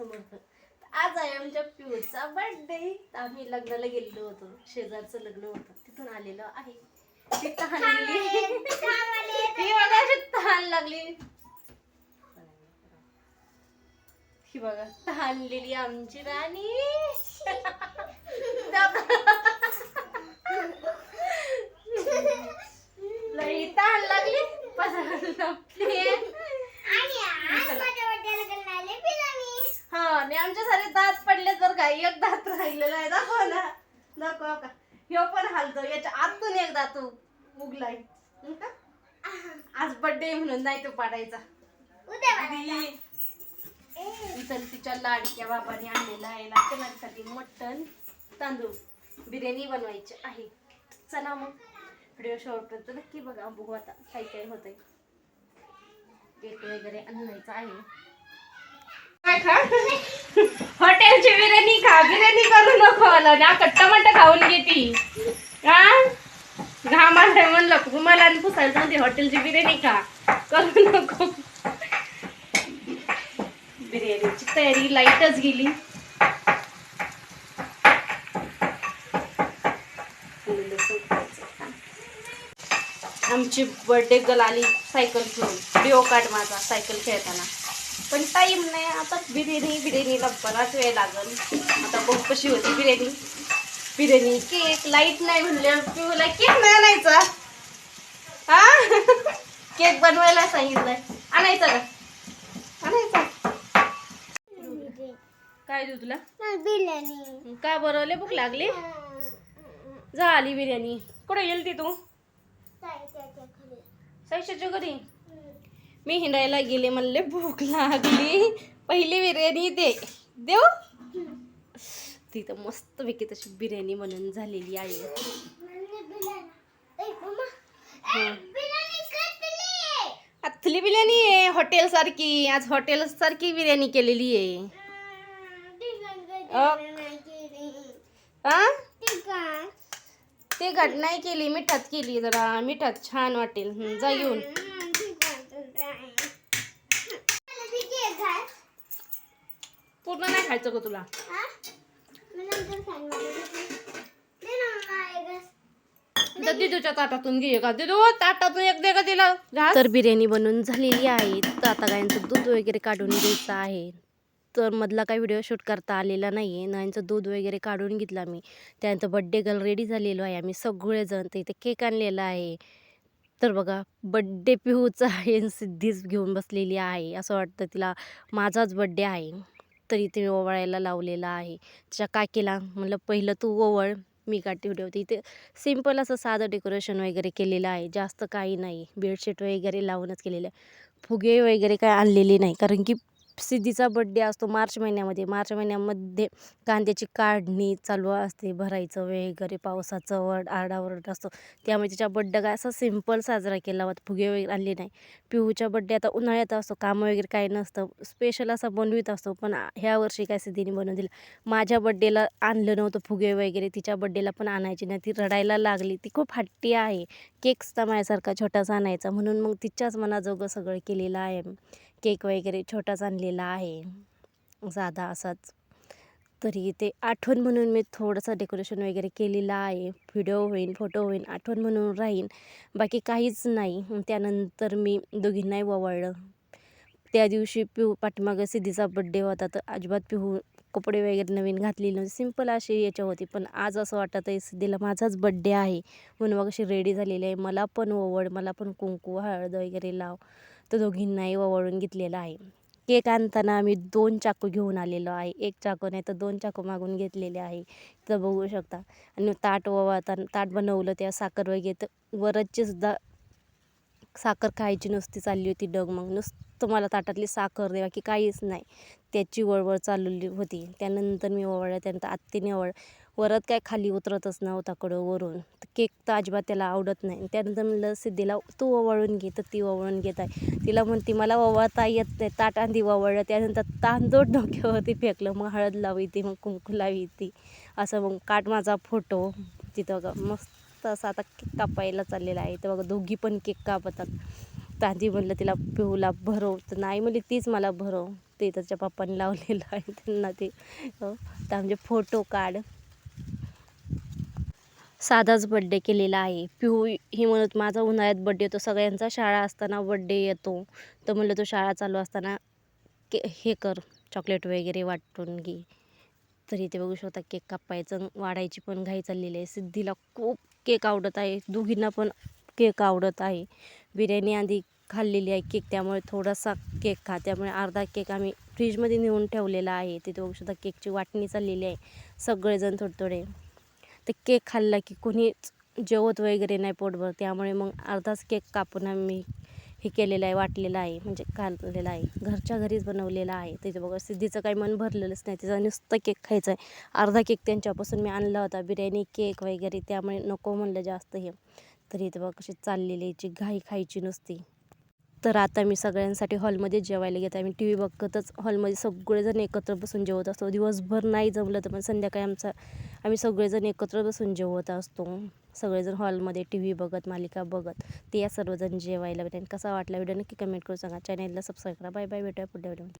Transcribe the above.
समर्थ आज आहे आमच्या पिऊचा बर्थडे आम्ही लग्नाला गेलेलो होतो. शेजारचं लग्न होतं. तिथून आलेलो आहे. ती तहान लागली. ही बघा अशी तहान लागली. ही बघा तहानलेली आमची राणी लई तहान लागली पसायला हा आणि आमचे सारे दात पडले तर काय? एक दात राहिलेला आहे. दाखव ना. दाखव का? ह्यो पण हालतो. याच्या आतून एक दात उगलाय. हं? आज बर्थडे म्हणून नाही तो पाडायचा. इथं तिच्या लाडक्या बाबाने आणलेला आहे नाचण्यासाठी मटण तांदूळ बिर्याणी बनवायची आहे. चला मग. व्हिडिओ शेवटपर्यंत नक्की बघा. बघू आता काय काय होतंय. केक वगैरे आणायचं आहे. काय खा? हॉटेलची बिर्याणी खा बिर्याणी करू नको मला ना टमाटर खाऊन घेती. हा घामाला म्हणलं मला आणि पुसायला सांगते हॉटेलची बिर्याणी खा. करू नको. बिर्याणीची तयारी लाईटच गेली. आमची बर्थडे गर्ल आली सायकल फिरून डिओ काढ माझा सायकल खेळताना. पण टाईम नाही आता बिर्याणी बिर्याणीला बराच वेळ लागल. आता बघ कशी होती बिर्याणी. बिर्याणी केक लाइट नाही म्हणले पिऊला केक नाही आणायचा. हा? केक बनवायला सांगितलंय. आणायचा का? आणायचा. काय देऊ तुला? बिर्याणी. का बनवले भूक लागली? झाली बिर्याणी. कुठे गेली ती? तू साईशाच्या घरी? मी हिंडायला गेले म्हणले भूक लागली. पहिली बिर्याणी दे. देऊ? तिथं मस्तपैकी तशी बिर्याणी म्हणून झालेली आहे. आतली बिर्याणी आहे हॉटेल सारखी. आज हॉटेल सारखी बिर्याणी केलेली आहे. ते घट नाही केली मिठात केली जरा. मिठात छान वाटेल. जा येऊन पूर्ण नाही खायचं का तुला दिदूच्या ताटातून घे का दिदू ताटातून एक दे का तिला तर बिर्याणी बनवून झालेली आहे. तर आता गायांचं दूध वगैरे काढून घ्यायचं आहे. तर मधला काही व्हिडिओ शूट करता आलेला नाही आहे गायांचं दूध वगैरे काढून घेतला मी. त्यानंतर बड्डे गर्ल रेडी झालेलो आहे. आम्ही सगळेजण तर इथे केक आणलेला आहे. तर बघा बड्डे पिहूचा आहे सिद्धीच घेऊन बसलेली आहे. असं वाटतं तिला माझाच बड्डे आहे. तर इथे मी ओवाळायला लावलेला आहे. त्याच्या काकीला म्हटलं पहिलं तू ओवळ मी काठी ठेवते इथे सिंपल असं साधं डेकोरेशन वगैरे केलेलं आहे. जास्त काही नाही. बेडशीट वगैरे लावूनच केलेलं आहे. फुगे वगैरे काय आणलेले नाही. कारण की सिद्धीचा बड्डे असतो मार्च महिन्यामध्ये. मार्च महिन्यामध्ये कांद्याची काढणी चालू असते. भरायचं वगैरे पावसाचं वड आरडाओरड असतो. त्यामुळे तिच्या बड्डे काय असा सिंपल साजरा केला होता. फुगे वगैरे आणले नाही. पिहूच्या बड्डे आता उन्हाळ्यात असतो. कामं वगैरे काही नसतं. स्पेशल असा बनवीत असतो. पण ह्या वर्षी काय सिद्धीने बनवून दिलं? माझ्या बड्डेला आणलं नव्हतं फुगे वगैरे. तिच्या बड्डेला पण आणायची नाही. ती रडायला लागली. ती खूप हट्टी आहे. केक्सचा माझ्यासारखा छोटासा आणायचा. म्हणून मग तिच्याच मनाजोगं सगळं केलेलं आहे. केक वगैरे छोटाच आणलेला आहे. साधा असाच. तरी ते आठवण म्हणून मी थोडंसं डेकोरेशन वगैरे केलेलं आहे. व्हिडिओ होईन फोटो होईन आठवण म्हणून राहीन. बाकी काहीच नाही. त्यानंतर मी दोघींनाही ववळलं. त्या दिवशी पिहू पाठीमागं सिद्धीचा बड्डे होता तर अजिबात पिहू कपडे वगैरे नवीन घातलेली नव्हती. सिंपल अशी याच्या होती. पण आज असं वाटत आहे सिद्धीला माझाच बड्डे आहे. म्हणून मग अशी रेडी झालेली आहे. मला पण ओवळ मला पण कुंकू हळद वगैरे लाव. तर दोघींनाही ओवाळून घेतलेलं आहे. केक आणताना आम्ही दोन चाकू घेऊन आलेलो आहे. एक चाकू नाही तर दोन चाकू मागून घेतलेले आहे. तर बघू शकता. आणि ताट ओवाळताना ताट बनवलं त्या साखर वगैरे तर वरची सुद्धा साखर खायची नुसती चालली होती डग मग. नुसतं मला ताटातली साखर द्यावा की काहीच नाही. त्याची वळवळ चाललेली होती. त्यानंतर मी ओवाळलं त्यानंतर आत्तीने ओवाळ वरत काय खाली उतरतच नव्हता कडं वरून. तर केक तर अजिबात त्याला आवडत नाही. त्यानंतर म्हणलं सिद्धीला तू ओवाळून घे. तर ती ओवाळून घेत आहे. तिला म्हणते मला ओवाळता येत नाही. ताट आधी ओवाळलं. त्यानंतर तांदूळ डोक्यावरती फेकलं. मग हळद लावी ती मग कुंकू लावी ती असं मग काट माझा फोटो. तिथं बघा मस्त असं आता केक कापायला चाललेला आहे. तर बघा दोघी पण केक कापतात. तांदी म्हणलं तिला पिऊला भरव. तर नाही म्हणली तीच मला भरव. ते त्याच्या पप्पांनी लावलेलं आहे त्यांना ते. तर म्हणजे फोटो काढ. साधाच बड्डे केलेला आहे. पिहू ही म्हणत माझा उन्हाळ्यात बड्डे येतो सगळ्यांचा शाळा असताना बड्डे येतो. तर म्हणलं तो शाळा चालू असताना के हे कर चॉकलेट वगैरे वाटून घे. तर इथे बघू शकता केक कापायचं वाढायची पण घाई चाललेली आहे. सिद्धीला खूप केक आवडत आहे. दोघींना पण केक आवडत आहे. बिर्याणी आधी खाल्लेली आहे केक त्यामुळे थोडासा केक खा. त्यामुळे अर्धा केक आम्ही फ्रीजमध्ये नेऊन ठेवलेला आहे. तिथे बघू शकता केकची वाटणी चाललेली आहे. सगळेजण थोडे थोडे ते केक खाल्ला की कोणीच जेवत वगैरे नाही पोटभर. त्यामुळे मग अर्धाच केक कापून आम्ही हे केलेलं आहे वाटलेलं आहे म्हणजे खाल्लेलं आहे. घरच्या घरीच बनवलेलं आहे. त्याच्या बघा सिद्धीचं काही मन भरलेलंच नाही. तिचा नुसतं केक खायचं आहे अर्धा केक त्यांच्यापासून मी आणला होता बिर्याणी केक वगैरे. त्यामुळे नको म्हणलं जास्त हे. तरी ते बघा कशी चाललेली याची घाई खायची नुसती. तर आता मी सगळ्यांसाठी हॉलमध्ये जेवायला घेते आम्ही टी व्ही बघतच हॉलमध्ये सगळेजण एकत्र बसून जेवत असतो. दिवसभर नाही जमलं तर पण संध्याकाळी आमचा आम्ही सगळेजण एकत्र बसून जेवत असतो. सगळेजण हॉलमध्ये टी व्ही बघत मालिका बघत ते या सर्वजण जेवायला भेटेल कसा वाटला व्हिडिओ नक्की कमेंट करू सांगा. चॅनलला सबस्क्राईब करा. बाय बाय भेटूया पुढल्या व्हिडिओमध्ये